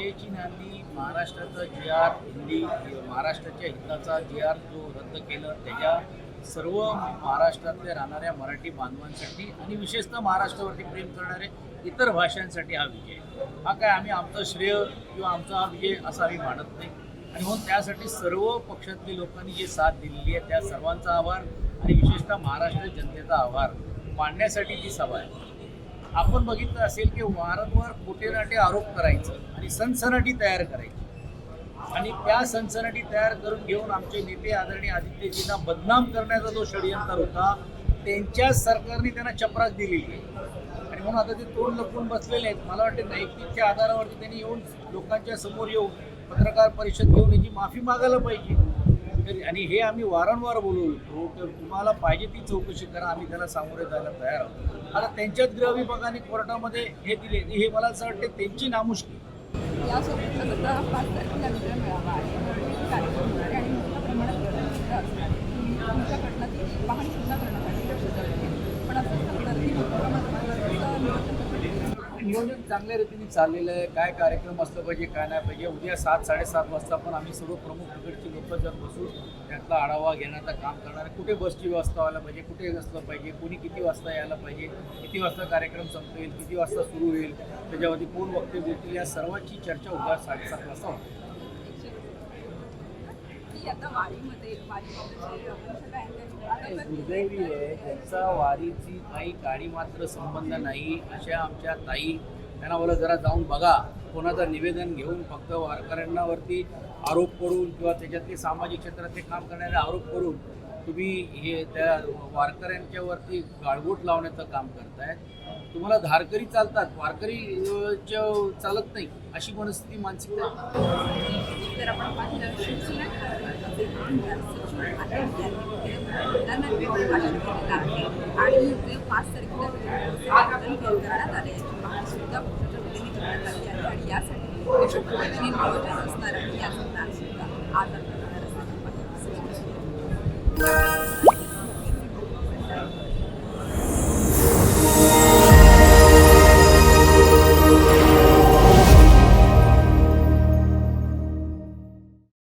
विजयाची नांदी महाराष्ट्राचा जी आर हिंदी महाराष्ट्राच्या हिताचा जी आर जो रद्द केलं त्याच्या सर्व महाराष्ट्रातल्या राहणाऱ्या मराठी बांधवांसाठी आणि विशेषतः महाराष्ट्रावरती प्रेम करणारे इतर भाषांसाठी हा विजय आहे. हा काय आम्ही आमचं श्रेय किंवा आमचा हा विजय असा आम्ही मानत नाही आणि म्हणून त्यासाठी सर्व पक्षातली लोकांनी जी साथ दिलेली आहे त्या सर्वांचा आभार आणि विशेषतः महाराष्ट्र जनतेचा आभार मांडण्यासाठी ती सभा आहे आपण बघितलं असेल की वारंवार खोटेनाटे आरोप करायचं आणि सनसनाटी तयार करायची. आणि त्या सनसनाटी तयार करून घेऊन आमचे नेते आदरणीय आदित्यजींना बदनाम करण्याचा जो षडयंत्र होता त्यांच्या सरकारने त्यांना चपराक दिलेली आहे. आणि म्हणून आता ते तोंड लपवून बसलेले आहेत. मला वाटते नैतिकच्या आधारावरती त्यांनी येऊन लोकांच्या समोर येऊन पत्रकार परिषद घेऊन याची माफी मागायला पाहिजे. तर- आणि हे आम्ही वारंवार बोलवतो तर तुम्हाला पाहिजे ती चौकशी करा आम्ही त्याला सामोरे जायला तयार आहोत. आता त्यांच्याच गृह विभागाने कोर्टामध्ये हे दिले हे मला असं वाटते त्यांची नामुष्की यासोबतच आता पाच तारखेला विजय मेळावा आहे मोठे कार्यक्रम होणार आहे आणि मोठ्या प्रमाणात गर्दी असणार आहे तुमच्याकडनं ती पाहणी सुद्धा करण्यासाठी लक्ष आहे पण असं गर्दी मोठ्या प्रमाणात गर्दीचं नियोजन कसं केलं? नियोजन चांगल्या रीतीने चाललेलं आहे. काय कार्यक्रम असलं पाहिजे काय नाही पाहिजे. उद्या सात साडेसात वाजता पण आम्ही सर्व प्रमुख तिकडची लोक जर बसून त्यातला आढावा घेण्याचं काम करणार आहे. कुठे बसची व्यवस्था व्हायला पाहिजे कुठे असलं पाहिजे कोणी किती वाजता यायला पाहिजे किती वाजता कार्यक्रम संपेल किती वाजता सुरू होईल त्याच्यावरती कोण वक्ते देतील या सर्वांची चर्चा उद्या साडेसात वाजता होते की आता वारीमध्ये वारीमध्ये जे आपण सगळ्यांच्या आणि दुर्दैवी आहे. त्यांचा वारीची काही काडी मात्र संबंध नाही. अशा आमच्या ताई त्यांना बोला जरा जाऊन बघा. कोणाचं निवेदन घेऊन फक्त वारकऱ्यांनावरती आरोप करून किंवा त्याच्यातले सामाजिक क्षेत्रातले काम करणारे आरोप करून तुम्ही हे त्या वारकऱ्यांच्या वरती गाळबोट लावण्याचं काम करताय तुम्हाला धारकरी चालतात वारकरी चालत नाही अशी मनस्थिती मानसिकता आपण आणि ते पाच तारखेला करण्यात आले सुद्धा करण्यात आली आहे आणि यासाठी असणार आहे